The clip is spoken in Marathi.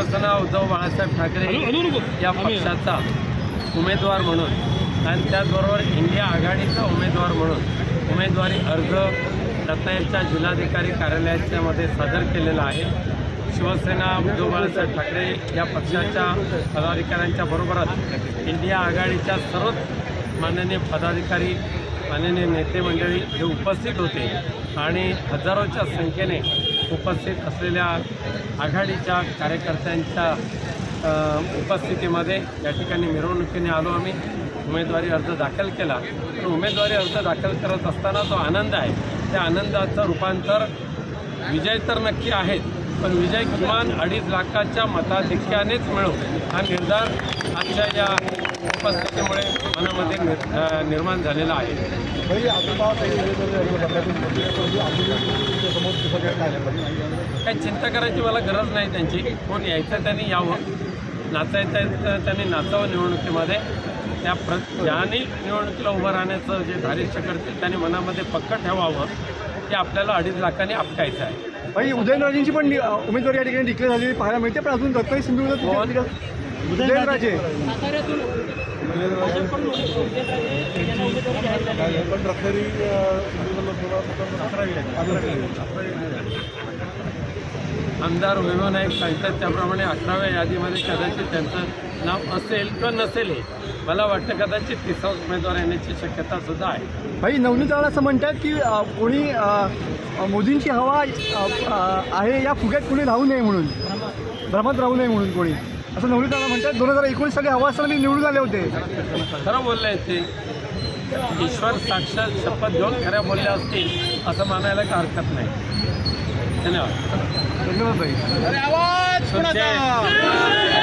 शिवसेना उद्धव बाळासाहेब ठाकरे या. पक्षाचा उमेदवार म्हणून आणि त्याचबरोबर इंडिया आघाडीचा उमेदवार म्हणून उमेदवारी अर्ज रत्नागिरीच्या जिल्हाधिकारी कार्यालयाच्या मध्ये सादर केलेला आहे. शिवसेना उद्धव बाळासाहेब ठाकरे या पक्षाच्या पदाधिकाऱ्यांच्या बरोबरच इंडिया आघाडीच्या सर्वच माननीय पदाधिकारी माननीय नेते मंडळी हे उपस्थित होते आणि हजारोच्या संख्येने उपस्थित असलेल्या आघाडीच्या कार्यकर्त्यांच्या उपस्थितीमध्ये या ठिकाणी मिरवणुकीने आलो आम्ही. उमेदवारी अर्ज दाखल केला. तर उमेदवारी अर्ज दाखल करत असताना जो आनंद आहे त्या आनंदाचं रूपांतर विजय तर नक्की आहेत पण विजय किमान अडीच लाखाच्या मताधिक्यानेच मिळो हा निर्धार आजच्या या उपस्थितीमुळे मनामध्ये निर्माण झालेला आहे. काही चिंता करायची मला गरज नाही त्यांची. कोण यायचं त्यांनी यावं. नाचायचं त्यांनी नाचावं निवडणुकीमध्ये. त्या प्र ज्यांनी निवडणुकीला उभं राहण्याचं जे धारिष्य करतील त्यांनी मनामध्ये पक्क ठेवावं. की आपल्याला अडीच लाखांनी आपटायचं आहे. भाई उदयनराजेंची पण उमेदवारी या ठिकाणी डिक्लेअर झालेली पाहायला मिळते पण अजून कोण? सिंधुदुर्ग उदयनराजे. पण रत्नागिरी आमदार वैभव नाईक सांगतात त्याप्रमाणे अकराव्या यादीमध्ये कदाचित त्यांचं नाव असेल किंवा नसेल हे. मला वाटतं कदाचित तिसरा उमेदवार येण्याची शक्यता सुद्धा आहे. भाई नवनीत राणा असं म्हणतात की कोणी मोदींची हवा आहे या फुग्यात कोणी राहू नये म्हणून. भ्रमात राहू नये म्हणून कोणी. असं नवनीत राणा म्हणतात दोन हजार एकोणीस साली हवा असताना मी निवडून आले होते. खरं बोलले ते ईश्वर साक्षात शपथ घेऊन खऱ्या बोलल्या असतील असं मानायला काही हरकत नाही. धन्यवाद. धन्यवाद भाई. सुखदेव.